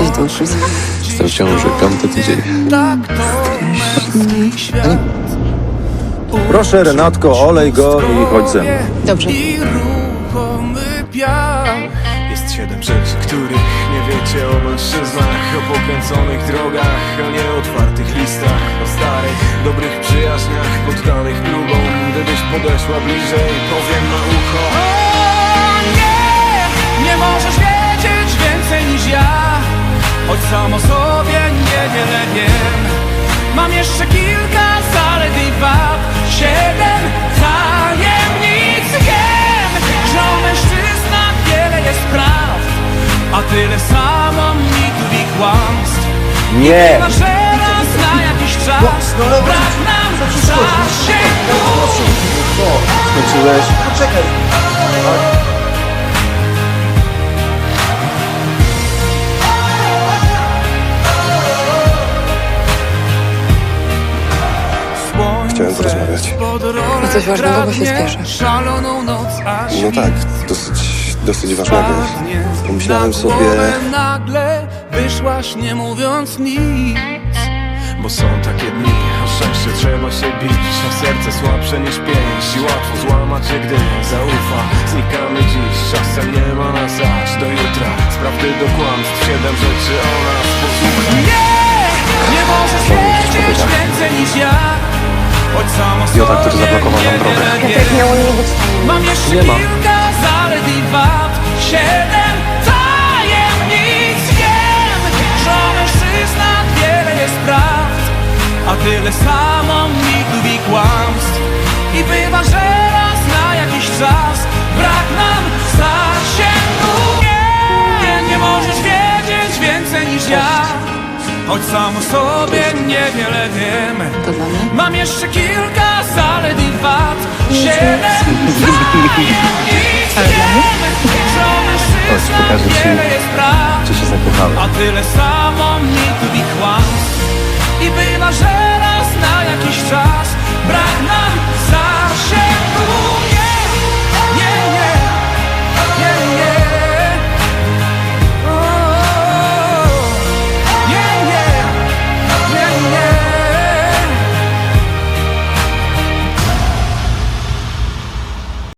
Jesteś duży. Jestem w ciąży, piąty tydzień. Tak to męski świat. Proszę, Renatko, olej go i chodź ze mną. Dobrze. I ruchomy piach. Jest siedem rzeczy, których nie wiecie o mężczyznach O pokręconych drogach, o nieotwartych listach O starych, dobrych przyjaźniach poddanych próbom Gdybyś podeszła bliżej, powiem na ucho Choć sam o sobie niewiele wiem Mam jeszcze kilka zalet i wad. Siedem tajemnic wiem Że o mężczyznach wiele jest praw A tyle samo mitów i kłamstw. Nie! Chyba, że raz na jakiś czas Brak nam zasięgu Skończyłeś? Chciałem porozmawiać. O coś ważnego, bo się spieszę. Szaloną noc, a No tak, dosyć, dosyć ważnego. Pomyślałem sobie, nagle wyszłaś nie mówiąc nic. Bo są takie dni, o szczęście trzeba się bić A serce słabsze niż pięść I łatwo złamać się, gdy zaufa. Znikamy dziś, czasem nie ma nas aż do jutra. Z prawdy do kłamstw, siedem rzeczy o nas. Posłuchaj Nie, nie możesz wiedzieć więcej niż ja Idiota, który zablokował nam drogę. Nie być. Mam jeszcze Nie ma. kilka zalet i wad Siedem tajemnic wiem Że o mężczyznach wiele jest prawd A tyle samo mitów i kłamstw I bywa, że raz na jakiś czas Brak nam zasięgu Nie, nie możesz wiedzieć więcej niż ja Choć sam o sobie niewiele wiem To dla mnie? Mam jeszcze kilka zalet i wad Siedem mężczyznach pokażę ci, wiele jest praw czy się zakochałem. A tyle samo mitów i kłamstw I bywa, że